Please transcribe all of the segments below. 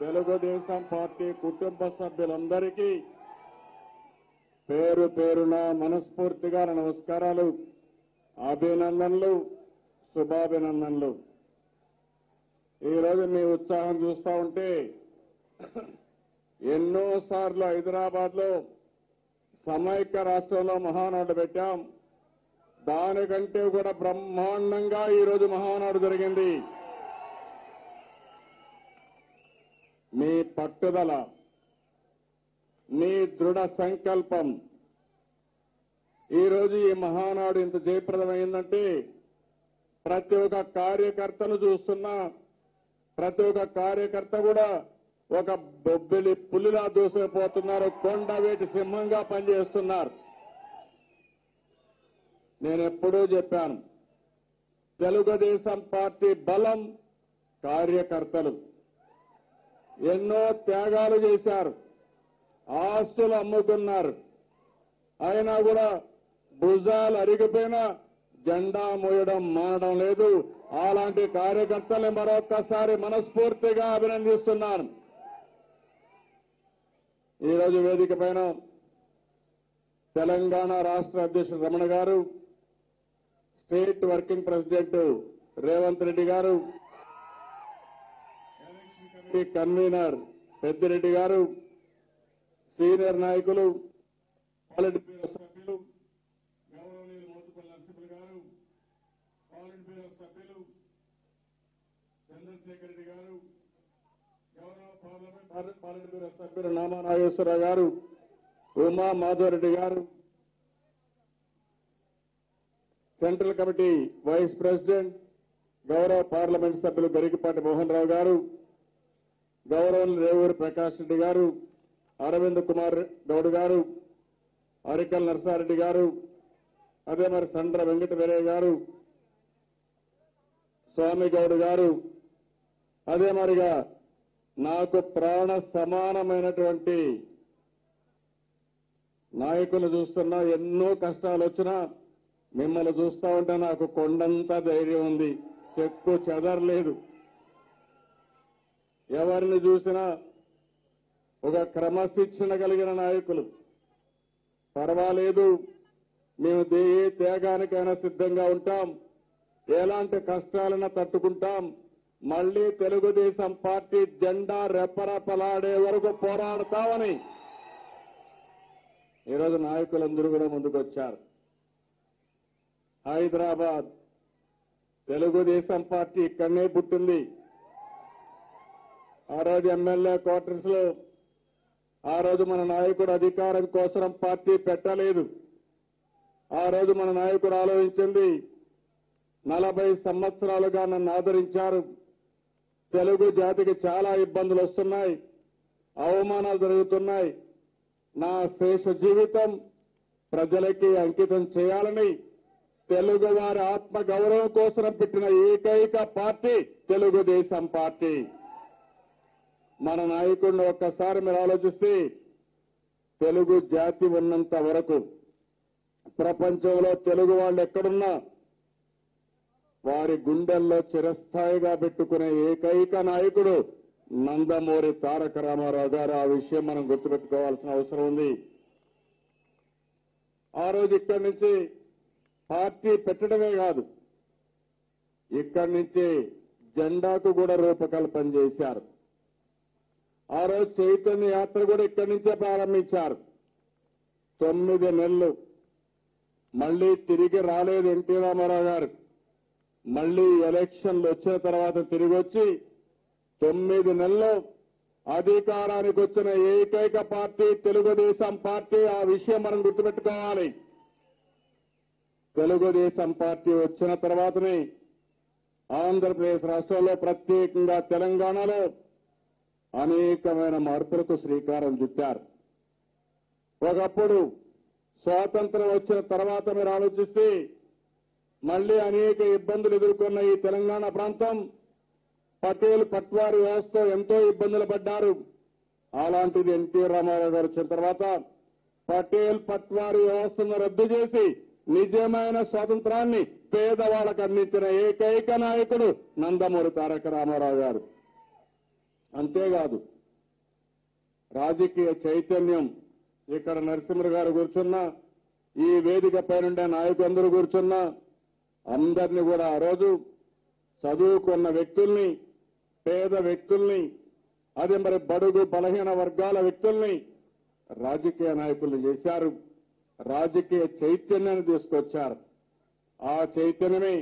Telugu Desam party కుటుంబ సభ్యులందరికీ పేరు పేరున మనస్ఫూర్తిగా నమస్కారాలు అభినందనలు శుభాభినందనలు. ఈరోజు మీ ఉత్సాహం చూస్తా ఉంటే ఎన్నోసార్లు హైదరాబాద్లో సమైక్య రాష్ట్రంలో మహానాడు పెట్టాం. దానికంటే కూడా బ్రహ్మాండంగా ఈరోజు మహానాడు జరిగింది. మీ పట్టుదల మీ దృఢ సంకల్పం. ఈరోజు ఈ మహానాడు ఇంత జయప్రదమైందంటే ప్రతి ఒక్క కార్యకర్తను చూస్తున్నా ప్రతి ఒక్క కార్యకర్త కూడా ఒక బొబ్బిలి పులిలా దూసుకుపోతున్నారు కొండవేటి సింహంగా పనిచేస్తున్నారు. నేను ఎప్పుడూ చెప్పాను తెలుగుదేశం పార్టీ బలం కార్యకర్తలు. ఎన్నో త్యాగాలు చేశారు. ఆస్తులు అమ్ముకున్నారు అయినా కూడా భుజాలు అరిగిపోయినా జెండా మోయడం మానడం లేదు. అలాంటి కార్యకర్తల్ని మరొక్కసారి మనస్ఫూర్తిగా అభినందిస్తున్నాను. ఈరోజు వేదిక పైన తెలంగాణ రాష్ట్ర అధ్యక్షుడు Ramana garu state working president Revanth Reddy garu election convener Peddireddy గారు సీనియర్ నాయకులు పాలిట్ బ్యూరో సభ్యులు గౌరవనీయులు మోతుపల్లి నరసింహులు గారు పాలిట్ బ్యూరో సభ్యులు చంద్రశేఖర్ రెడ్డి గారు గౌరవ పార్లమెంట్ పాలిట్ బ్యూరో సభ్యులు Nama Nageswararao garu Uma Madhava Reddy garu central committee vice president గౌరవ పార్లమెంట్ సభ్యులు గరికపాటి మోహన్ రావు గారు గౌరవం రేవూరి ప్రకాష్ రెడ్డి గారు అరవింద్ కుమార్ గౌడ్ గారు అరికల్ నరసారెడ్డి గారు అదే మరి సండ్ర వెంకట వీరయ్య గారు స్వామి గౌడ్ గారు అదే మరిగా నాకు ప్రాణ సమానమైనటువంటి నాయకులు చూస్తున్నా ఎన్నో కష్టాలు వచ్చినా మిమ్మల్ని చూస్తా ఉంటే నాకు కొండంత ధైర్యం ఉంది. చెక్కు చెదరలేదు. ఎవరిని చూసినా ఒక క్రమశిక్షణ కలిగిన నాయకులు. పర్వాలేదు మేము దే- ఏ త్యాగానికైనా సిద్ధంగా ఉంటాం. ఎలాంటి కష్టాలైనా తట్టుకుంటాం. మళ్ళీ తెలుగుదేశం పార్టీ జెండా రెపరెపలాడే వరకు పోరాడతామని ఈరోజు నాయకులందరూ కూడా ముందుకొచ్చారు. హైదరాబాద్ తెలుగుదేశం పార్టీ ఇక్కడనే పుట్టింది. ఆ రోజు ఎమ్మెల్యే క్వార్టర్స్లో ఆ రోజు మన నాయకుడు అధికారం కోసం పార్టీ పెట్టలేదు. ఆ రోజు మన నాయకుడు ఆలోచించింది నలభై సంవత్సరాలుగా నన్ను ఆదరించారు. తెలుగు జాతికి చాలా ఇబ్బందులు వస్తున్నాయి అవమానాలు జరుగుతున్నాయి. నా శేష జీవితం ప్రజలకి అంకితం చేయాలని తెలుగు వారి ఆత్మ గౌరవం కోసం పెట్టిన ఏకైక పార్టీ తెలుగుదేశం పార్టీ. మన నాయకుడిని ఒక్కసారి మీరు ఆలోచిస్తే తెలుగు జాతి ఉన్నంత వరకు ప్రపంచంలో తెలుగు వాళ్ళు ఎక్కడున్నా వారి గుండెల్లో చిరస్థాయిగా పెట్టుకునే ఏకైక నాయకుడు నందమూరి తారక రామారావు గారు. ఆ విషయం మనం గుర్తుపెట్టుకోవాల్సిన అవసరం ఉంది. ఆ రోజు ఇక్కడి నుంచి పార్టీ పెట్టడమే కాదు ఇక్కడి నుంచి జెండాకు కూడా రూపకల్పన చేశారు. ఆ రోజు చైతన్య యాత్ర కూడా ఇక్కడి నుంచే ప్రారంభించారు. తొమ్మిది నెలలు. మళ్ళీ తిరిగి రాలేదు ఎన్టీ రామారావు గారు. మళ్ళీ ఎలక్షన్లు వచ్చిన తర్వాత తిరిగి వచ్చి తొమ్మిది నెలలు అధికారానికి వచ్చిన ఏకైక పార్టీ తెలుగుదేశం పార్టీ. ఆ విషయం మనం గుర్తుపెట్టుకోవాలి. తెలుగుదేశం పార్టీ వచ్చిన తర్వాతనే ఆంధ్రప్రదేశ్ రాష్ట్రంలో ప్రత్యేకంగా తెలంగాణలో అనేకమైన మార్పులకు శ్రీకారం చుట్టారు. ఒకప్పుడు స్వాతంత్రం వచ్చిన తర్వాత మీరు ఆలోచిస్తే మళ్ళీ అనేక ఇబ్బందులు ఎదుర్కొన్న ఈ తెలంగాణ ప్రాంతం పటేల్ పట్వారి వ్యవస్థ ఎంతో ఇబ్బందులు పడ్డారు. అలాంటిది ఎన్టీ రామారావు గారు వచ్చిన తర్వాత పటేల్ పట్వారి వ్యవస్థను రద్దు చేసి నిజమైన స్వాతంత్రాన్ని పేదవాళ్ళకు అందించిన ఏకైక నాయకుడు నందమూరి తారక రామారావు గారు. అంతేకాదు రాజకీయ చైతన్యం ఇక్కడ నరసింహ గారు కూర్చున్నా ఈ వేదిక పైనుండే నాయకులందరూ కూర్చున్నా అందరినీ కూడా ఆ రోజు చదువుకున్న వ్యక్తుల్ని పేద వ్యక్తుల్ని అదే మరి బడుగు బలహీన వర్గాల వ్యక్తుల్ని రాజకీయ నాయకులు చేశారు. రాజకీయ చైతన్యాన్ని తీసుకొచ్చారు. ఆ చైతన్యమే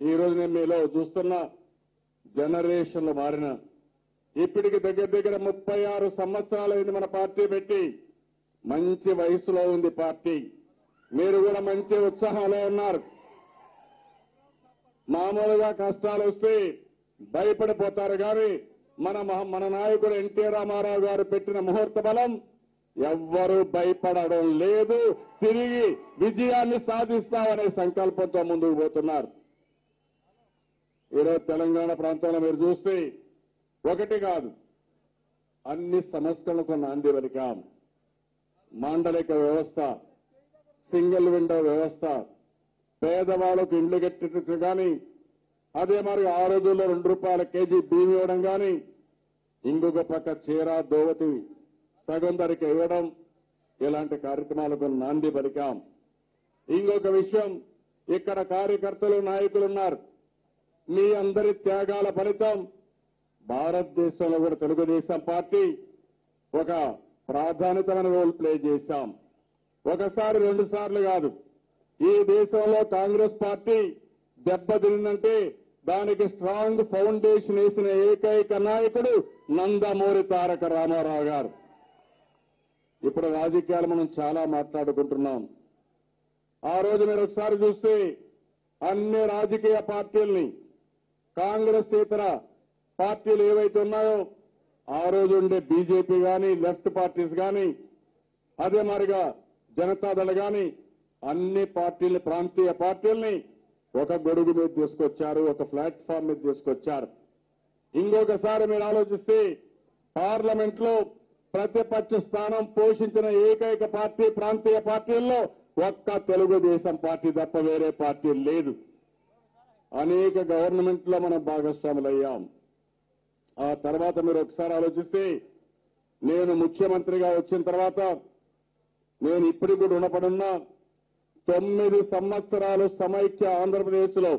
ఈ రోజు నేను మీలో చూస్తున్న జనరేషన్లు మారిన ఇప్పటికి దగ్గర దగ్గర ముప్పై ఆరు సంవత్సరాలైంది మన పార్టీ పెట్టి. మంచి వయసులో ఉంది పార్టీ. మీరు కూడా మంచి ఉత్సాహంలో ఉన్నారు. మామూలుగా కష్టాలు వస్తే భయపడిపోతారు కానీ మన మన నాయకుడు ఎన్టీ రామారావు గారు పెట్టిన ముహూర్త బలం ఎవ్వరూ భయపడడం లేదు. తిరిగి విజయాన్ని సాధిస్తామనే సంకల్పంతో ముందుకు పోతున్నారు. ఈరోజు తెలంగాణ ప్రాంతంలో మీరు చూస్తే ఒకటి కాదు. అన్ని సంస్థలకు నాంది పలికాం. మాండలిక వ్యవస్థ సింగిల్ విండో వ్యవస్థ పేదవాళ్ళకు ఇండ్లు కట్టినట్టు కానీ అదే మరి ఆ రోజుల్లో రెండు రూపాయల కేజీ బియ్యం ఇవ్వడం కానీ ఇంకొక పక్క చీర దోవతి సగం ధరకి ఇవ్వడం ఇలాంటి కార్యక్రమాలకు నాంది పలికాం. ఇంకొక విషయం ఇక్కడ కార్యకర్తలు నాయకులున్నారు మీ అందరి త్యాగాల ఫలితం భారతదేశంలో కూడా తెలుగుదేశం పార్టీ ఒక ప్రాధాన్యతమైన రోల్ ప్లే చేశాం. ఒకసారి రెండు సార్లు కాదు. ఈ దేశంలో కాంగ్రెస్ పార్టీ దెబ్బతిందంటే దానికి స్ట్రాంగ్ ఫౌండేషన్ వేసిన ఏకైక నాయకుడు నందమూరి తారక రామారావు గారు. ఇప్పుడు రాజకీయాలు మనం చాలా మాట్లాడుకుంటున్నాం. ఆ రోజు మీరు ఒకసారి చూస్తే అన్ని రాజకీయ పార్టీల్ని కాంగ్రెస్ ఇతర పార్టీలు ఏవైతే ఉన్నాయో ఆ రోజు ఉండే బీజేపీ కానీ లెఫ్ట్ పార్టీస్ కానీ అదే మారిగా జనతాదళ కానీ అన్ని పార్టీలు ప్రాంతీయ పార్టీల్ని ఒక గొడుగు మీద తీసుకొచ్చారు ఒక ప్లాట్ఫామ్ మీద తీసుకొచ్చారు. ఇంకొకసారి మీరు ఆలోచిస్తే పార్లమెంట్లో ప్రతిపక్ష స్థానం పోషించిన ఏకైక పార్టీ ప్రాంతీయ పార్టీల్లో ఒక్క తెలుగుదేశం పార్టీ తప్ప వేరే పార్టీ లేదు. అనేక గవర్నమెంట్లో మనం భాగస్వాములయ్యాం. ఆ తర్వాత మీరు ఒకసారి ఆలోచిస్తే నేను ముఖ్యమంత్రిగా వచ్చిన తర్వాత నేను ఇప్పుడు కూడా రుణపడున్నా. తొమ్మిది సంవత్సరాలు సమైక్య ఆంధ్రప్రదేశ్లో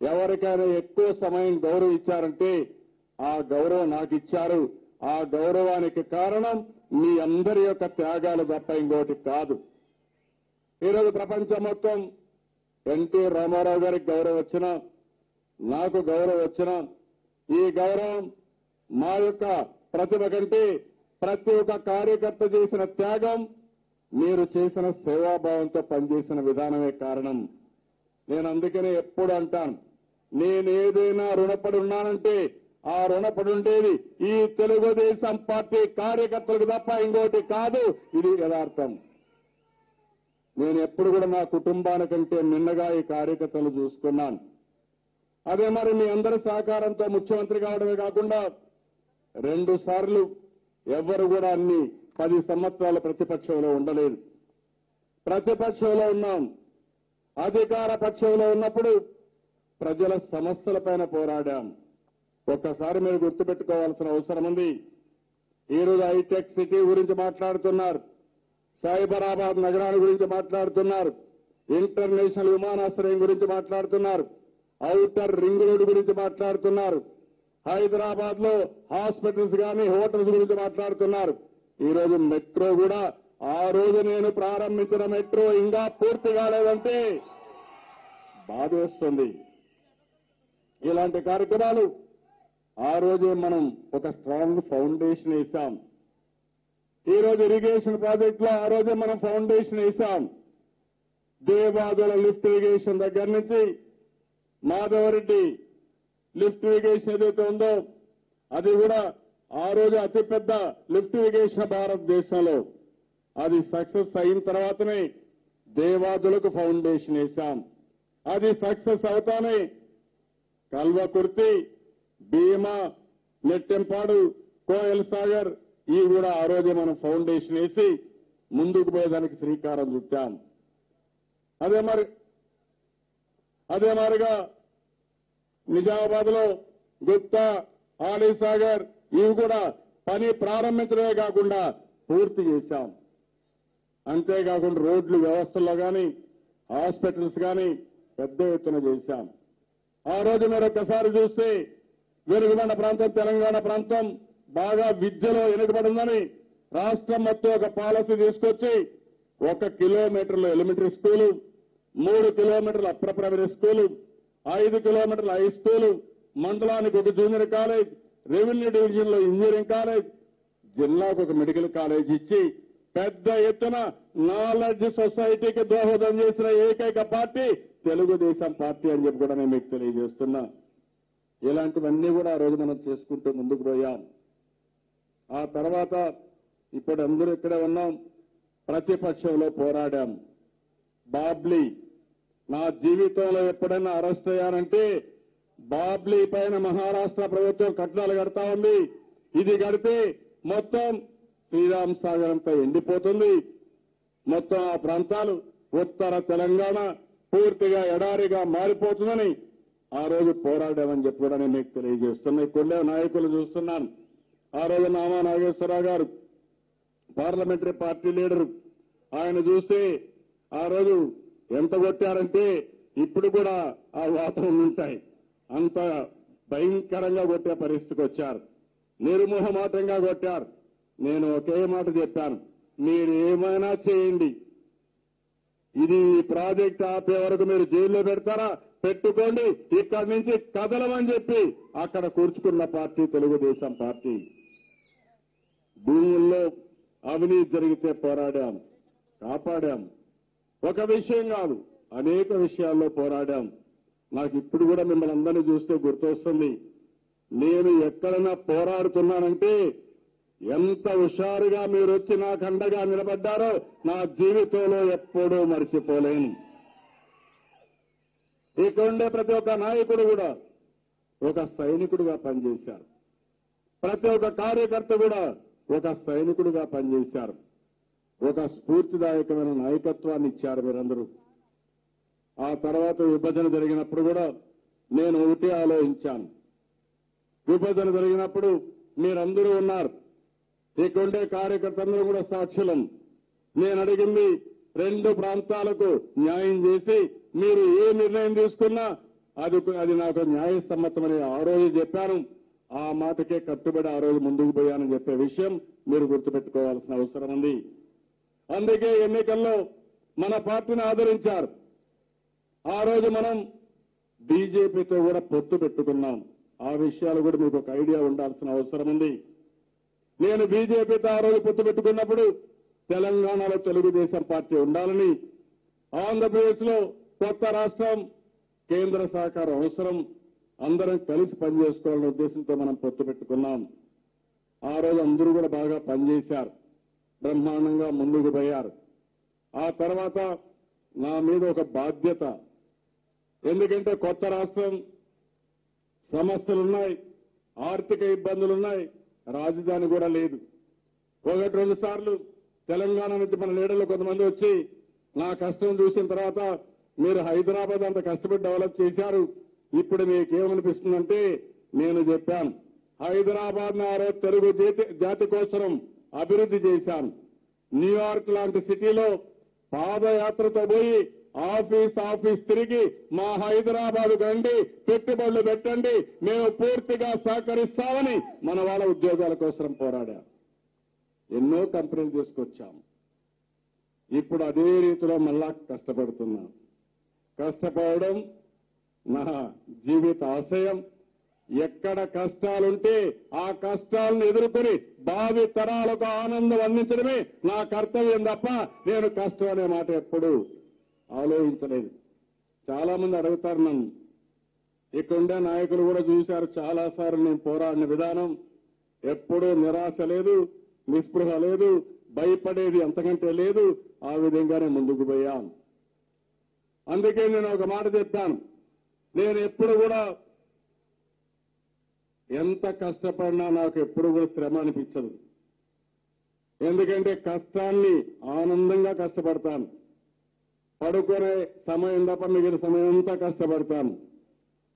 ఎవరికైనా ఎక్కువ సమయం గౌరవం ఇచ్చారంటే ఆ గౌరవం నాకు ఇచ్చారు. ఆ గౌరవానికి కారణం మీ అందరి యొక్క త్యాగాలు తప్ప ఇంకోటి కాదు. ఈరోజు ప్రపంచం మొత్తం ఎన్టీ రామారావు గారికి గౌరవం వచ్చినా నాకు గౌరవం వచ్చినా ఈ గౌరవం మా యొక్క ప్రతిభ కంటే ప్రతి ఒక్క కార్యకర్త చేసిన త్యాగం మీరు చేసిన సేవాభావంతో పనిచేసిన విధానమే కారణం. నేను అందుకనే ఎప్పుడు అంటాను నేనేదైనా రుణపడి ఉన్నానంటే ఆ రుణపడి ఉండేది ఈ తెలుగుదేశం పార్టీ కార్యకర్తలకు తప్ప ఇంకోటి కాదు ఇది యథార్థం. నేను ఎప్పుడు కూడా నా కుటుంబానికంటే నిన్నగా ఈ కార్యకర్తలు చూసుకున్నాను అదే మరి మీ అందరి సహకారంతో ముఖ్యమంత్రి కావడమే కాకుండా రెండు సార్లు ఎవ్వరు కూడా అన్ని పది సంవత్సరాల ప్రతిపక్షంలో ఉండలేదు. ప్రతిపక్షంలో ఉన్నాం. అధికార పక్షంలో ఉన్నప్పుడు ప్రజల సమస్యలపైన పోరాడాం. ఒక్కసారి మీరు గుర్తుపెట్టుకోవాల్సిన అవసరం ఉంది. ఈరోజు హైటెక్ సిటీ గురించి మాట్లాడుతున్నారు. సైబరాబాద్ నగరాల గురించి మాట్లాడుతున్నారు. ఇంటర్నేషనల్ విమానాశ్రయం గురించి మాట్లాడుతున్నారు. ఔటర్ రింగ్ రోడ్డు గురించి మాట్లాడుతున్నారు. హైదరాబాద్లో హాస్పిటల్స్ కానీ హోటల్స్ గురించి మాట్లాడుతున్నారు. ఈ రోజు మెట్రో కూడా ఆ రోజు నేను ప్రారంభించిన మెట్రో ఇంకా పూర్తి కాలేదంటే బాధేస్తుంది. ఇలాంటి కార్యక్రమాలు ఆ రోజే మనం ఒక స్ట్రాంగ్ ఫౌండేషన్ వేసాం ఈ రోజు ఇరిగేషన్ ప్రాజెక్ట్లో ఆ రోజే మనం ఫౌండేషన్ వేసాం దేవాదుల లిఫ్ట్ ఇరిగేషన్ దగ్గర నుంచి మాధవరెడ్డి లిఫ్ట్ ఇరిగేషన్ ఏదైతే ఉందో అది కూడా ఆ రోజు అతిపెద్ద లిఫ్ట్ ఇరిగేషన్ భారతదేశంలో. అది సక్సెస్ అయిన తర్వాతనే దేవాదులకు ఫౌండేషన్ వేశాం. అది సక్సెస్ అవుతానే కల్వకుర్తి భీమా నెట్టెంపాడు కోయల్ సాగర్ ఈ కూడా ఆ రోజే మనం ఫౌండేషన్ వేసి ముందుకు పోయేదానికి శ్రీకారం చుట్టాం. అదే మరి అదే మరిగా నిజామాబాద్లో గుప్తా ఆలీసాగర్ ఇవి కూడా పని ప్రారంభించడమే కాకుండా పూర్తి చేశాం. అంతేకాకుండా రోడ్లు వ్యవస్థల్లో కానీ హాస్పిటల్స్ కానీ పెద్ద ఎత్తున చేశాం. ఆ రోజు మీరు ఒక్కసారి చూస్తే వెనుకబడిన ప్రాంతం తెలంగాణ ప్రాంతం బాగా విద్యలో వెనుకబడిందని రాష్ట్రం మొత్తం ఒక పాలసీ తీసుకొచ్చి ఒక కిలోమీటర్ల ఎలిమెంటరీ స్కూలు మూడు కిలోమీటర్ల అప్పర్ ప్రైమరీ స్కూలు ఐదు కిలోమీటర్ల హై స్కూల్ మండలానికి ఒక జూనియర్ కాలేజ్ రెవెన్యూ డివిజన్లో ఇంజనీరింగ్ కాలేజ్ జిల్లాకు ఒక మెడికల్ కాలేజ్ ఇచ్చి పెద్ద ఎత్తున నాలెడ్జ్ సొసైటీకి దోహదం చేసిన ఏకైక పార్టీ తెలుగుదేశం పార్టీ అని చెప్పి కూడా నేను మీకు తెలియజేస్తున్నా. ఇలాంటివన్నీ కూడా ఆ రోజు మనం చేసుకుంటూ ముందుకు పోయాం. ఆ తర్వాత ఇప్పుడు అందరూ ఇక్కడే ఉన్నాం. ప్రతిపక్షంలో పోరాడాం. బాబ్లీ నా జీవితంలో ఎప్పుడైనా అరెస్ట్ అయ్యానంటే బాబ్లీ పైన మహారాష్ట్ర ప్రభుత్వం కట్నాలు కడతా ఉంది. ఇది కడితే మొత్తం శ్రీరామ్ సాగరంపై ఎండిపోతుంది. మొత్తం ఆ ప్రాంతాలు ఉత్తర తెలంగాణ పూర్తిగా ఎడారిగా మారిపోతుందని ఆ రోజు పోరాడామని చెప్పి కూడా నేను మీకు తెలియజేస్తున్నా. ఇక్కడే నాయకులు చూస్తున్నాను. ఆ రోజు నామా నాగేశ్వరరావు గారు పార్లమెంటరీ పార్టీ లీడరు ఆయన చూస్తే ఆ రోజు ఎంత కొట్టారంటే ఇప్పుడు కూడా ఆ వాతావరణం ఉంటాయి. అంత భయంకరంగా కొట్టే పరిస్థితికి వచ్చారు. నిర్మోహమాటంగా కొట్టారు. నేను ఒకే మాట చెప్పాను. మీరు ఏమైనా చేయండి. ఇది ప్రాజెక్ట్ ఆపే వరకు మీరు జైల్లో పెడతారా? పెట్టుకోండి. ఇక్కడి నుంచి కదలమని చెప్పి అక్కడ కూర్చుకున్న పార్టీ తెలుగుదేశం పార్టీ. భూముల్లో అవినీతి జరిగితే పోరాడాం కాపాడాం ఒక విషయం కాదు. అనేక విషయాల్లో పోరాడాం. నాకు ఇప్పుడు కూడా మిమ్మల్ని అందరినీ చూస్తే గుర్తొస్తుంది. నేను ఎక్కడైనా పోరాడుతున్నానంటే ఎంత హుషారుగా మీరు వచ్చి నాకు అండగా నిలబడ్డారో నా జీవితంలో ఎప్పుడూ మర్చిపోలేను. ఇక్కడ ఉండే ప్రతి ఒక్క నాయకుడు కూడా ఒక సైనికుడుగా పనిచేశారు. ప్రతి ఒక్క కార్యకర్త కూడా ఒక సైనికుడుగా పనిచేశారు. ఒక స్ఫూర్తిదాయకమైన నాయకత్వాన్ని ఇచ్చారు మీరందరూ. ఆ తర్వాత విభజన జరిగినప్పుడు కూడా నేను ఒకటే ఆలోచించాను. విభజన జరిగినప్పుడు మీరందరూ ఉన్నారు. ఇక్కడుండే కార్యకర్తలందరూ కూడా సాక్షులం. నేను అడిగింది రెండు ప్రాంతాలకు న్యాయం చేసి మీరు ఏ నిర్ణయం తీసుకున్నా అది అది నాకు న్యాయసమ్మతమని ఆ రోజు చెప్పాను. ఆ మాటకే కట్టుబడి ఆ రోజు ముందుకు పోయానని చెప్పే విషయం మీరు గుర్తుపెట్టుకోవాల్సిన అవసరం ఉంది. అందుకే ఎన్నికల్లో మన పార్టీని ఆదరించారు. ఆ రోజు మనం బీజేపీతో కూడా పొత్తు పెట్టుకున్నాం. ఆ విషయాలు కూడా మీకు ఒక ఐడియా ఉండాల్సిన అవసరం ఉంది. నేను బీజేపీతో ఆ రోజు పొత్తు పెట్టుకున్నప్పుడు తెలంగాణలో తెలుగుదేశం పార్టీ ఉండాలని ఆంధ్రప్రదేశ్లో కొత్త రాష్ట్రం కేంద్ర సహకారం అవసరం. అందరం కలిసి పనిచేసుకోవాలనే ఉద్దేశంతో మనం పొత్తు పెట్టుకున్నాం. ఆ రోజు అందరూ కూడా బాగా పనిచేశారు. బ్రహ్మాండంగా ముందుకు పోయారు. ఆ తర్వాత నా మీద ఒక బాధ్యత. ఎందుకంటే కొత్త రాష్ట్రం సమస్యలున్నాయి ఆర్థిక ఇబ్బందులున్నాయి రాజధాని కూడా లేదు. ఒకటి రెండు సార్లు తెలంగాణ నుంచి మన లీడర్లు కొంతమంది వచ్చి నా కష్టం చూసిన తర్వాత మీరు హైదరాబాద్ అంత కష్టపడి డెవలప్ చేశారు. ఇప్పుడు మీకేమనిపిస్తుందంటే నేను చెప్పాను. హైదరాబాద్ నారో తెలుగు జాతి జాతి కోసం అభివృద్ధి చేశాను. న్యూయార్క్ లాంటి సిటీలో పాదయాత్రతో పోయి ఆఫీస్ ఆఫీస్ తిరిగి మా హైదరాబాద్ రండి పెట్టుబడులు పెట్టండి మేము పూర్తిగా సహకరిస్తామని మన వాళ్ళ ఉద్యోగాల కోసం పోరాడా. ఎన్నో కంపెనీలు తీసుకొచ్చాం. ఇప్పుడు అదే రీతిలో మళ్ళా కష్టపడుతున్నాం. కష్టపడడం నా జీవిత ఆశయం. ఎక్కడ కష్టాలుంటే ఆ కష్టాలను ఎదుర్కొని భావి తరాలకు ఆనందం అందించడమే నా కర్తవ్యం తప్ప నేను కష్టం అనే మాట ఎప్పుడు ఆలోచించలేదు. చాలా మంది అడుగుతారు నన్ను. ఇక్కడ నాయకులు కూడా చూశారు చాలా సార్లు నేను పోరాడిన విధానం. ఎప్పుడూ నిరాశ లేదు నిస్పృహ లేదు భయపడేది అంతకంటే లేదు ఆ విధంగానే ముందుకు పోయాం అందుకే నేను ఒక మాట చెప్పాను. నేను ఎప్పుడు కూడా ఎంత కష్టపడినా నాకు ఎప్పుడు కూడా శ్రమ అనిపించదు. ఎందుకంటే కష్టాన్ని ఆనందంగా కష్టపడతాను. పడుకునే సమయం తప్ప మిగిలిన సమయం అంతా కష్టపడతాను.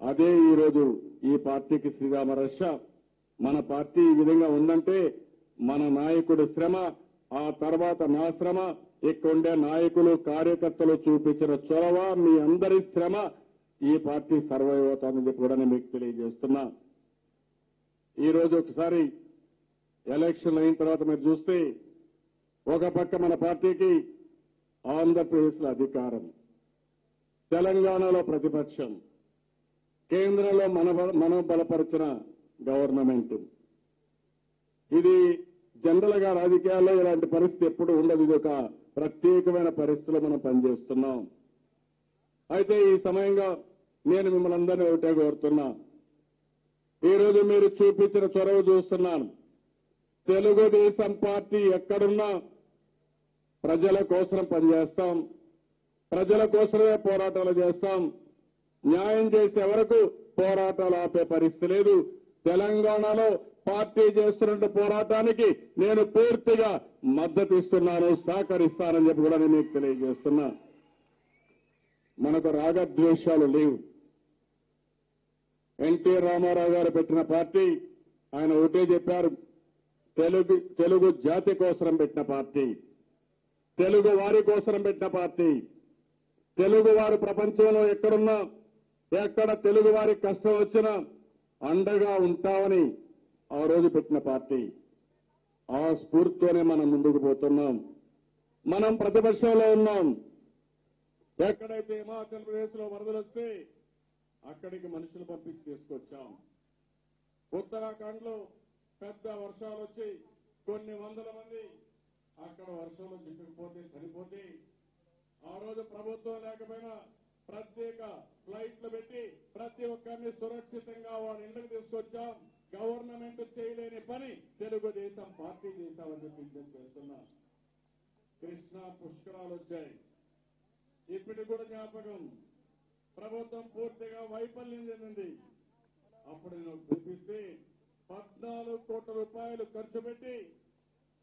అదే ఈరోజు ఈ పార్టీకి శ్రీరామ మన పార్టీ ఈ విధంగా ఉందంటే మన నాయకుడి శ్రమ ఆ తర్వాత నా శ్రమ ఇక్కడుండే నాయకులు కార్యకర్తలు చూపించిన చొరవ మీ అందరి శ్రమ ఈ పార్టీ సర్వైవ్ అవుతామని చెప్పి కూడా నేను మీకు తెలియజేస్తున్నా. ఈ రోజు ఒకసారి ఎలక్షన్ అయిన తర్వాత మీరు చూస్తే ఒక పక్క మన పార్టీకి ఆంధ్రప్రదేశ్లో అధికారం తెలంగాణలో ప్రతిపక్షం కేంద్రంలో మన మనం బలపరిచిన గవర్నమెంట్. ఇది జనరల్గా రాజకీయాల్లో ఇలాంటి పరిస్థితి ఎప్పుడు ఉండదు. ఇది ఒక ప్రత్యేకమైన పరిస్థితిలో మనం పనిచేస్తున్నాం. అయితే ఈ సమయంగా నేను మిమ్మల్ని అందరినీ ఒకటే కోరుతున్నా. ఈ రోజు మీరు చూపించిన చొరవ చూస్తున్నాను. తెలుగుదేశం పార్టీ ఎక్కడున్నా ప్రజల కోసం పనిచేస్తాం. ప్రజల కోసమే పోరాటాలు చేస్తాం. న్యాయం చేసే వరకు పోరాటాలు ఆపే పరిస్థితి లేదు. తెలంగాణలో పార్టీ చేస్తున్న పోరాటానికి నేను పూర్తిగా మద్దతు ఇస్తున్నాను సహకరిస్తానని చెప్పి కూడా నేను మీకు తెలియజేస్తున్నా. మనకు రాగద్వేషాలు లేవు. ఎన్టీ రామారావు గారు పెట్టిన పార్టీ ఆయన ఒకటే చెప్పారు తెలుగు తెలుగు జాతి కోసం పెట్టిన పార్టీ తెలుగు వారి కోసం పెట్టిన పార్టీ తెలుగు వారు ప్రపంచంలో ఎక్కడున్నా ఎక్కడ తెలుగు వారి కష్టం వచ్చినా అండగా ఉంటామని ఆ రోజు పెట్టిన పార్టీ. ఆ స్ఫూర్తితోనే మనం ముందుకు పోతున్నాం. మనం ప్రతిపక్షంలో ఉన్నాం. ఎక్కడైతే హిమాచల్ ప్రదేశ్లో వరదలు వస్తే అక్కడికి మనుషులు పంపించి తీసుకొచ్చాం. ఉత్తరాఖండ్లో పెద్ద వర్షాలు వచ్చి కొన్ని వందల మంది అక్కడ వర్షంలో చిక్కుకుపోతే చనిపోతే ఆ రోజు ప్రభుత్వం లేకపోయినా ప్రత్యేక ఫ్లైట్లు పెట్టి ప్రతి ఒక్కరిని సురక్షితంగా వారి ఇంటికి తీసుకొచ్చాం. గవర్నమెంట్ చేయలేని పని తెలుగుదేశం పార్టీ చేశామని చెప్పి విజ్ఞప్తి చేస్తున్నా. కృష్ణా పుష్కరాలు వచ్చాయి. ఇప్పటికి కూడా జ్ఞాపకం ప్రభుత్వం పూర్తిగా వైఫల్యం చెందింది. అప్పుడు నేను చూపిస్తే పద్నాలుగు కోట్ల రూపాయలు ఖర్చు పెట్టి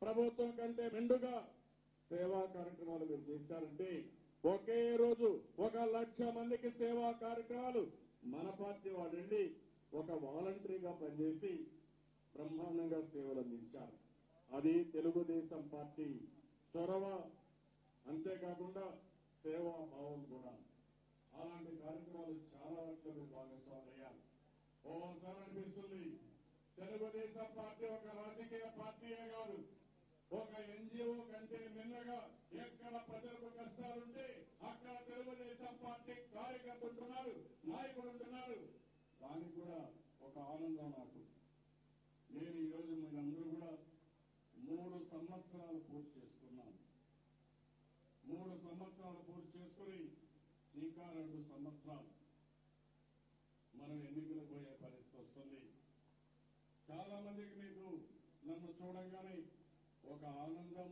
ప్రభుత్వం కంటే మెండుగా సేవా కార్యక్రమాలు మీరు చేశారంటే ఒకే రోజు ఒక లక్ష మందికి సేవా కార్యక్రమాలు మన పార్టీ వాళ్ళండి ఒక వాలంటరీగా పనిచేసి బ్రహ్మాండంగా సేవలు అందించారు. అది తెలుగుదేశం పార్టీ చొరవ. అంతేకాకుండా సేవా భావం కూడా. అలాంటి కార్యక్రమాలు చాలా వరకు మీరు భాగస్వామయ్యారు ఓసారి అనిపిస్తుంది తెలుగుదేశం పార్టీ ఒక రాజకీయ పార్టీయే కాదు. ఒక ఎన్జిఓ కంటే మిన్నగా ఎక్కడ ప్రజలకు కష్టాలుంటే అక్కడ తెలుగుదేశం పార్టీ కార్యకర్త ఉంటున్నారు నాయకుడు ఉంటున్నారు. దానికి కూడా ఒక ఆనందం నాకు. నేను ఈ రోజు మీరందరూ కూడా మూడు సంవత్సరాలు పూర్తి చేసుకున్నాను. మూడు సంవత్సరాలు పూర్తి చేసుకుని ఇంకా రెండు సంవత్సరాలు మనం ఎన్నికలు పోయే పరిస్థితి వస్తుంది. చాలా మందికి మీకు నన్ను చూడగానే ఒక ఆనందం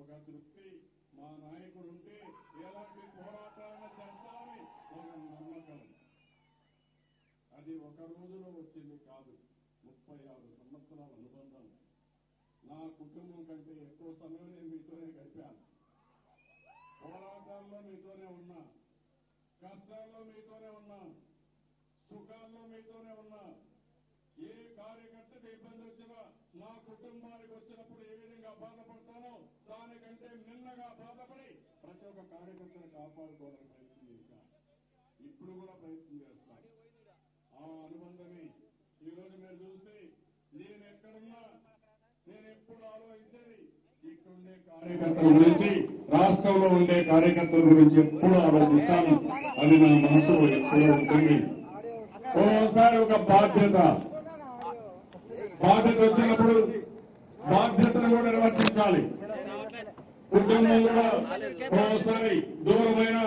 ఒక తృప్తి. మా నాయకుడు ఉంటే ఎలాంటి పోరాటాలను చేస్తామని ఒక నమ్మకం. అది ఒక రోజులో వచ్చింది కాదు. ముప్పై ఆరు సంవత్సరాల అనుబంధం. నా కుటుంబం కంటే ఎక్కువ సమయం నేను మీతోనే గడిపాను. పోరాటాల్లో మీతోనే ఉన్నా. కష్టాల్లో మీతోనే ఉన్నా. సుఖాల్లో మీతోనే ఉన్నా. ఏ కార్యకర్తకు ఇబ్బంది వచ్చినా నా కుటుంబానికి వచ్చినప్పుడు ఏ విధంగా బాధపడతానో దానికంటే నిన్నగా బాధపడి ప్రతి ఒక్క కార్యకర్తను కాపాడుకోవడానికి ప్రయత్నం చేశా. ఇప్పుడు కూడా ప్రయత్నం చేస్తా. ఆ అనుబంధమే. ఈ రోజు మీరు చూస్తే నేను ఎక్కడున్నా నేను ఎప్పుడు ఆలోచించేది ఇక్కడుండే కార్యకర్తల గురించి రాష్ట్రంలో ఉండే కార్యకర్తల గురించి ఎప్పుడు ఆలోచిస్తాను. అని నా మనసులో ఎప్పుడూ ఉంటుంది. ఓసారి ఒక బాధ్యత. బాధ్యత వచ్చినప్పుడు బాధ్యతను కూడా నిర్వర్తించాలి. కుటుంబం కూడా ఓసారి దూరమైన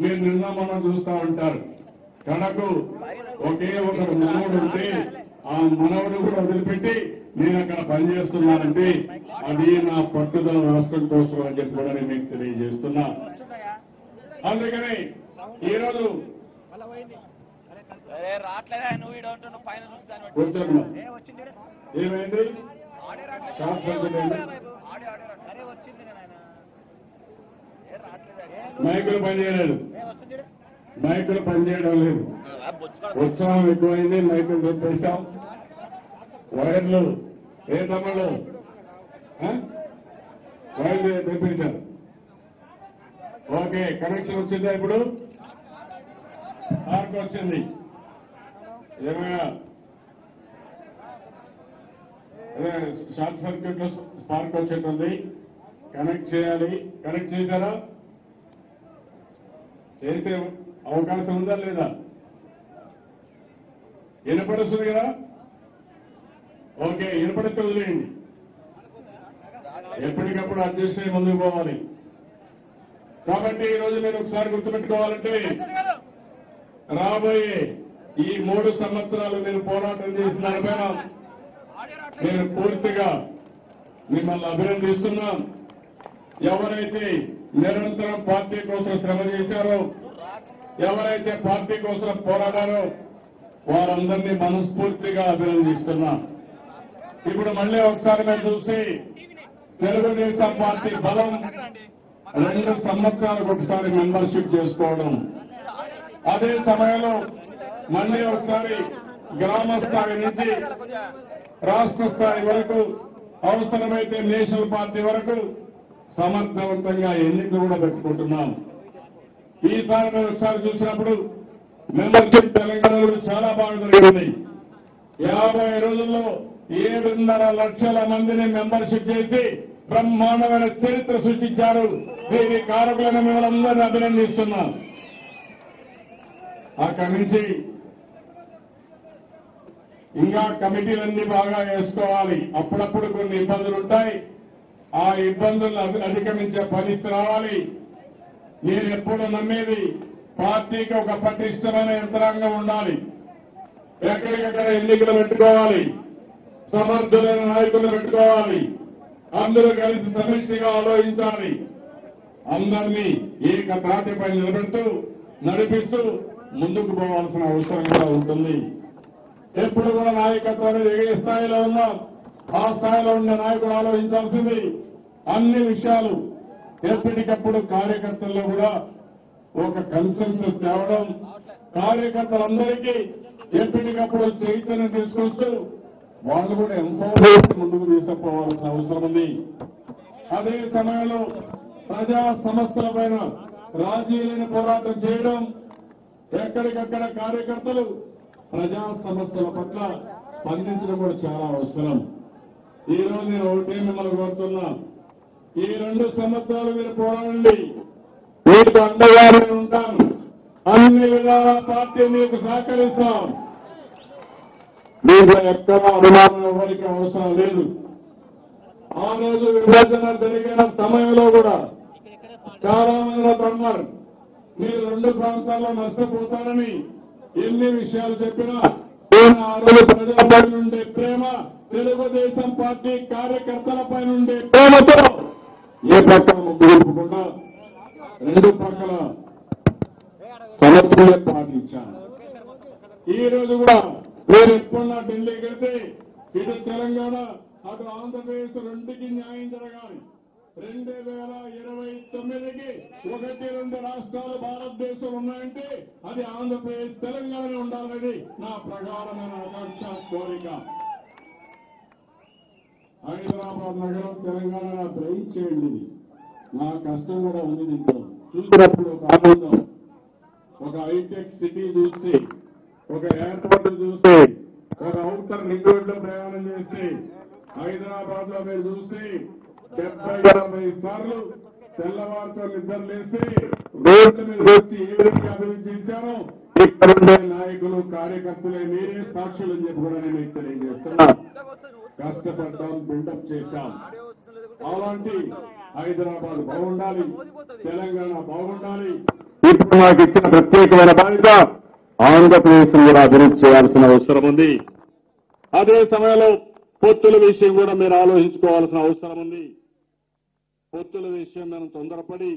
మీరు నిన్న చూస్తా ఉంటారు. కడకు ఒకే ఒక మనవడు ఉంటే ఆ మనవడు కూడా వదిలిపెట్టి నేను అక్కడ పనిచేస్తున్నానంటే అది నా పట్టుదల రాష్ట్రం కోసం అని చెప్పి కూడా నేను మీకు తెలియజేస్తున్నా. అందుకని ఈరోజు? ఏమైంది? మైకులు పనిచేయలేదు? మైకులు పనిచేయడం లేదు. ఉత్సాహం ఎక్కువైంది మైకులు చెప్పేశాం. వైర్లు ఏ తమ్ముళ్ళు? ఆ? వైర్లు తెప్పించారు ఓకే కనెక్షన్ వచ్చిందా ఇప్పుడు? మార్పు వచ్చింది. షార్ట్ సర్క్యూట్లో స్పార్క్ వచ్చేటుంది. కనెక్ట్ చేయాలి. కనెక్ట్ చేశారా? చేసే అవకాశం ఉందా లేదా? వినపడుస్తుంది కదా? ఓకే వినపడితే వదిలేయండి. ఎప్పటికప్పుడు అడ్జస్ట్ అయ్యి ముందుకు పోవాలి. కాబట్టి ఈ రోజు మీరు ఒకసారి గుర్తుపెట్టుకోవాలంటే రాబోయే ఈ మూడు సంవత్సరాలు మీరు పోరాటం చేసిన దానిపైన నేను పూర్తిగా మిమ్మల్ని అభినందిస్తున్నాం. ఎవరైతే నిరంతరం పార్టీ కోసం శ్రమ చేశారో ఎవరైతే పార్టీ కోసం పోరాడారో వారందరినీ మనస్ఫూర్తిగా అభినందిస్తున్నా. ఇప్పుడు మళ్ళీ ఒకసారి మేము చూసి తెలుగుదేశం పార్టీ బలం రెండు సంవత్సరాలకు ఒకసారి మెంబర్షిప్ చేసుకోవడం అదే సమయంలో మళ్ళీ ఒకసారి గ్రామ స్థాయి నుంచి రాష్ట్ర స్థాయి వరకు అవసరమైతే నేషనల్ పార్టీ వరకు సమర్థవంతంగా ఎన్నికలు కూడా పెట్టుకుంటున్నాం. ఈసారి మేము ఒకసారి చూసినప్పుడు మెంబర్షిప్ తెలంగాణలో చాలా బాగా జరిగింది. యాభై రోజుల్లో ఏడున్నర లక్షల మందిని మెంబర్షిప్ చేసి బ్రహ్మాండమైన చరిత్ర సృష్టించారు. దీని కారకులను మిమ్మల్ని అందరినీ అభినందిస్తున్నాం. అక్కడి నుంచి ఇంకా కమిటీలన్నీ బాగా వేసుకోవాలి. అప్పుడప్పుడు కొన్ని ఇబ్బందులు ఉంటాయి. ఆ ఇబ్బందులను అధిగమించే పరిస్థితి రావాలి. నేను ఎప్పుడు నమ్మేది పార్టీకి ఒక పటిష్టమైన యంత్రాంగం ఉండాలి. ఎక్కడికక్కడ ఎన్నికలు పెట్టుకోవాలి. సమర్థులైన నాయకులు పెట్టుకోవాలి. అందరూ కలిసి సమిష్టిగా ఆలోచించాలి. అందరినీ ఏక తాటిపై నిలబెడుతూ నడిపిస్తూ ముందుకు పోవాల్సిన అవసరం కూడా ఉంటుంది. ఎప్పుడు కూడా నాయకత్వం అనేది ఏ స్థాయిలో ఉన్నాం. ఆ స్థాయిలో ఉండే నాయకుడు ఆలోచించాల్సింది అన్ని విషయాలు ఎప్పటికప్పుడు కార్యకర్తల్లో కూడా ఒక కన్సెన్సస్ తేవడం. కార్యకర్తలందరికీ ఎప్పటికప్పుడు చైతన్యం తీసుకొస్తూ వాళ్ళు కూడా ఎంపవర్ ముందుకు తీసుకుపోవాల్సిన అవసరం ఉంది. అదే సమయంలో ప్రజా సమస్యల పైన రాజీ లేని పోరాటం చేయడం ఎక్కడికక్కడ కార్యకర్తలు ప్రజా సమస్యల పట్ల స్పందించడం కూడా చాలా అవసరం. ఈ రోజు నేను ఒకటే మిమ్మల్ని కోరుతున్నా. ఈ రెండు సంవత్సరాలు మీరు పోరాడండి. మీకు అండగా ఉంటాం. అన్ని విధాల పార్టీ మీకు సహకరిస్తాం. మీకు ఎక్కడ అనుమానం ఎవరికి అవసరం లేదు. ఆ రోజు విభజన జరిగిన సమయంలో కూడా చాలా మంది అన్నారు మీరు రెండు ప్రాంతాల్లో నష్టపోతారని ఎన్ని విషయాలు చెప్పినా ప్రజలపై నుండే ప్రేమ తెలుగుదేశం పార్టీ కార్యకర్తలపై నుండే ప్రేమతో ఏ పక్కన ముగ్గురుకుండా రెండు పక్కల సమర్థులే పాటించాను ఈ రోజు కూడా మీరు ఎప్పుడున్నా ఢిల్లీకి వెళ్తే ఇటు తెలంగాణ అటు ఆంధ్రప్రదేశ్ రెండుకి న్యాయం జరగాలి. రెండు వేల ఇరవై తొమ్మిదికి ఒకటి రెండు రాష్ట్రాలు భారతదేశం ఉన్నాయంటే అది ఆంధ్రప్రదేశ్ తెలంగాణ ఉండాలని నా ప్రగాఢమైన ఆకాంక్ష కోరిక. హైదరాబాద్ నగరం తెలంగాణ బ్రెయిన్ చేయండి. నా కష్టం కూడా ఉంది దీంట్లో. చూసినప్పుడు ఒక ఆనందం. ఒక హైటెక్ సిటీ చూస్తే ఒక ఎయిర్పోర్ట్ చూస్తే ఒక అవుటర్ రింగ్ రోడ్లో ప్రయాణం చేస్తే హైదరాబాద్లో మీరు చూస్తే డెబ్బై ఎనభై సార్లు తెల్లవారుతో నిద్ర లేస్తే రోడ్ల మీద వచ్చి ఏ విధంగా అభివృద్ధి చేశారో ఇక్కడ ఉండే నాయకులు కార్యకర్తలే మీరే సాక్షులు అని చెప్పి కూడా నేను తెలియజేస్తున్నా. కష్టపడ్డాం బిల్డప్ చేశాం. అలాంటి హైదరాబాద్ బాగుండాలి తెలంగాణ బాగుండాలి. ఇప్పుడు నాకు ఇచ్చిన ప్రత్యేకమైన బాధ్యత ఆంధ్రప్రదేశ్ కూడా అభివృద్ధి చేయాల్సిన అవసరం ఉంది. అదే సమయంలో పొత్తుల విషయం కూడా మీరు ఆలోచించుకోవాల్సిన అవసరం ఉంది. పొత్తుల విషయం మనం తొందరపడి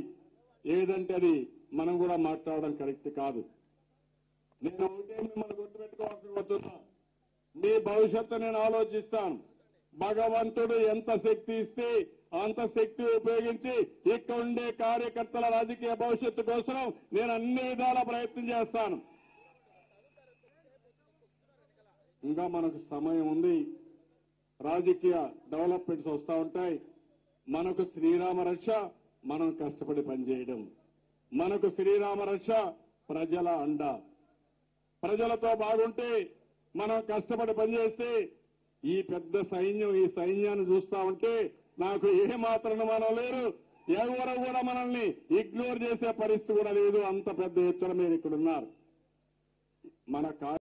ఏదంటే అది మనం కూడా మాట్లాడడం కరెక్ట్ కాదు. నేను ఒకటే మిమ్మల్ని గుర్తుపెట్టుకోవాల్సి వస్తున్నా మీ భవిష్యత్తు నేను ఆలోచిస్తాను. భగవంతుడు ఎంత శక్తి ఇస్తే అంత శక్తి ఉపయోగించి ఇక్కడ ఉండే కార్యకర్తల రాజకీయ భవిష్యత్తు కోసం నేను అన్ని విధాల ప్రయత్నం చేస్తాను. ఇంకా మనకు సమయం ఉంది. రాజకీయ డెవలప్మెంట్స్ వస్తూ ఉంటాయి. మనకు శ్రీరామ రక్ష మనం కష్టపడి పనిచేయడం. మనకు శ్రీరామ రక్ష ప్రజల అండ. ప్రజలతో బాగుంటే మనం కష్టపడి పనిచేస్తే ఈ పెద్ద సైన్యం ఈ సైన్యాన్ని చూస్తా ఉంటే నాకు ఏ మాత్రం మనం లేరు ఎవరు కూడా మనల్ని ఇగ్నోర్ చేసే పరిస్థితి కూడా లేదు. అంత పెద్ద ఎత్తున మీరు ఇక్కడున్నారు. మన కా